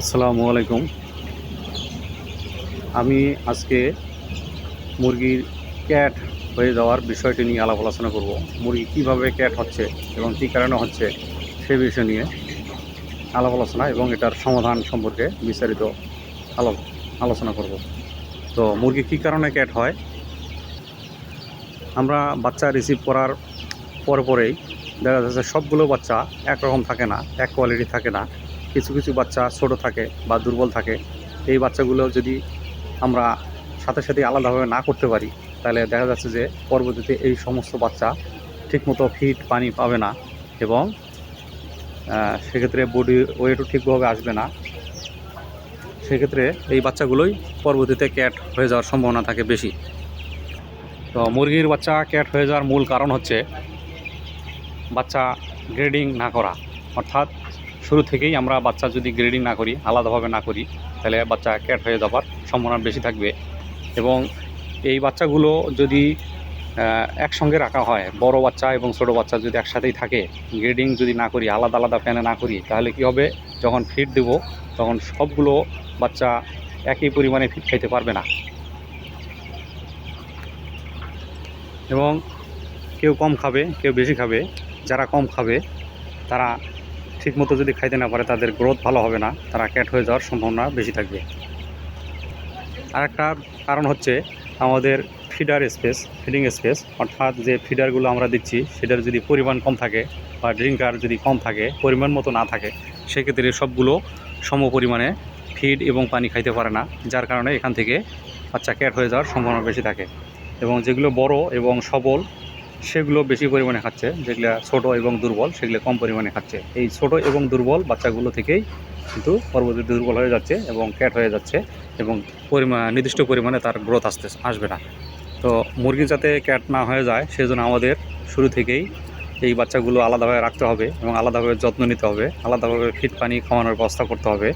আসসালামু আলাইকুম। আমি আজকে মুরগির ক্যাট হয়ে যাওয়ার বিষয়টি নিয়ে আলাপ আলোচনা করব। মুরগি কীভাবে ক্যাট হচ্ছে এবং কী কারণে হচ্ছে সে বিষয় নিয়ে আলাপ আলোচনা এবং এটার সমাধান সম্পর্কে বিস্তারিত আলাপ আলোচনা করব। তো মুরগি কী কারণে ক্যাট হয়? আমরা বাচ্চা রিসিভ করার পরে পরেই দেখা যাচ্ছে সবগুলো বাচ্চা একরকম থাকে না, এক কোয়ালিটি থাকে না। কিছু কিছু বাচ্চা ছোট থাকে বা দুর্বল থাকে, এই বাচ্চাগুলো যদি আমরা সাথে সাথে আলাদাভাবে না করতে পারি, তাহলে দেখা যাচ্ছে যে পরবর্তীতে এই সমস্ত বাচ্চা ঠিকমতো ফিট পানি পাবে না এবং সেক্ষেত্রে বডি ওয়েটও ঠিকভাবে আসবে না। সেক্ষেত্রে এই বাচ্চাগুলোই পরবর্তীতে ক্যাট হয়ে যাওয়ার সম্ভাবনা থাকে বেশি। তো মুরগির বাচ্চা ক্যাট হয়ে যাওয়ার মূল কারণ হচ্ছে বাচ্চা গ্রেডিং না করা। অর্থাৎ শুরু থেকেই আমরা বাচ্চা যদি গ্রেডিং না করি, আলাদাভাবে না করি, তাহলে বাচ্চা ক্যাট হয়ে যাবার সম্ভাবনা বেশি থাকবে। এবং এই বাচ্চাগুলো যদি একসঙ্গে রাখা হয়, বড় বাচ্চা এবং ছোট বাচ্চা যদি একসাথেই থাকে গ্রেডিং যদি না করি, আলাদা আলাদা প্যানে না করি, তাহলে কি হবে? যখন ফিড দেব, তখন সবগুলো বাচ্চা একই পরিমাণে ফিড খাইতে পারবে না। এবং কেউ কম খাবে, কেউ বেশি খাবে, যারা কম খাবে, তারা ঠিকমতো যদি খাইতে না পারে, তাদের গ্রোথ ভালো হবে না, তারা ক্যাট হয়ে যাওয়ার সম্ভাবনা বেশি থাকবে। আরেকটা কারণ হচ্ছে আমাদের ফিডার স্পেস ফিডিং স্পেস অর্থাৎ যে ফিডারগুলো আমরা দিচ্ছি সেটার যদি পরিমাণ কম থাকে বা ড্রিঙ্কার যদি কম থাকে, পরিমাণ মতো না থাকে, সেক্ষেত্রে সবগুলো সম পরিমাণে ফিড এবং পানি খাইতে পারে না, যার কারণে এখান থেকে বাচ্চা ক্যাট হয়ে যাওয়ার সম্ভাবনা বেশি থাকে। এবং যেগুলো বড় এবং সবল সেগুলো বেশি পরিমাণে খাচ্ছে, যেগুলো ছোট এবং দুর্বল, সেগুলো কম পরিমাণে খাচ্ছে। এই ছোট এবং দুর্বল বাচ্চাগুলো থেকেই কিন্তু পরবর্তী দুর্বল হয়ে যাচ্ছে এবং ক্যাট হয়ে যাচ্ছে এবং পরিমাণ নির্দিষ্ট পরিমাণে তার গ্রোথ আসতে, আসবে না। তো মুরগি যাতে ক্যাট না হয়ে যায়, সেজন্য আমাদের শুরু থেকেই এই বাচ্চাগুলো আলাদাভাবে রাখতে হবে এবং আলাদাভাবে যত্ন নিতে হবে, আলাদাভাবে ফিট পানি খাওয়ানোর ব্যবস্থা করতে হবে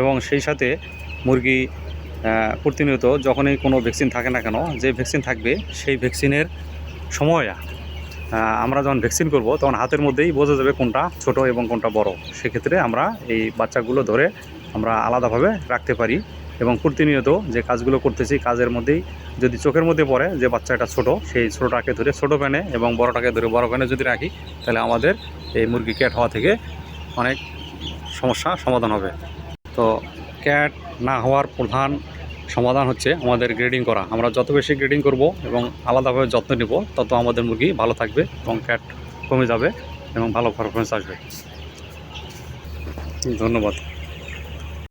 এবং সেই সাথে মুরগি প্রতিনিয়ত যখনই কোনো ভ্যাকসিন থাকে না কেন, যে ভ্যাকসিন থাকবে, সেই ভ্যাকসিনের সময় আমরা যখন ভ্যাকসিন করব, তখন হাতের মধ্যেই বোঝা যাবে কোনটা ছোট এবং কোনটা বড়। সেক্ষেত্রে আমরা এই বাচ্চাগুলো ধরে আমরা আলাদাভাবে রাখতে পারি এবং প্রতিনিয়ত যে কাজগুলো করতেছি, কাজের মধ্যেই যদি চোখের মধ্যে পড়ে যে বাচ্চাটা ছোট, সেই ছোটোটাকে ধরে ছোট প্যানে এবং বড়টাকে ধরে বড় প্যানে যদি রাখি, তাহলে আমাদের এই মুরগি ক্যাট হওয়া থেকে অনেক সমস্যা সমাধান হবে। তো ক্যাট না হওয়ার প্রধান সমাধান হচ্ছে আমাদের গ্রেডিং করা। আমরা যত বেশি গ্রেডিং করব এবং আলাদাভাবে যত্ন নেব, তত আমাদের মুরগি ভালো থাকবে এবং ক্যাট কমে যাবে এবং ভালো পারফরমেন্স আসবে। ধন্যবাদ।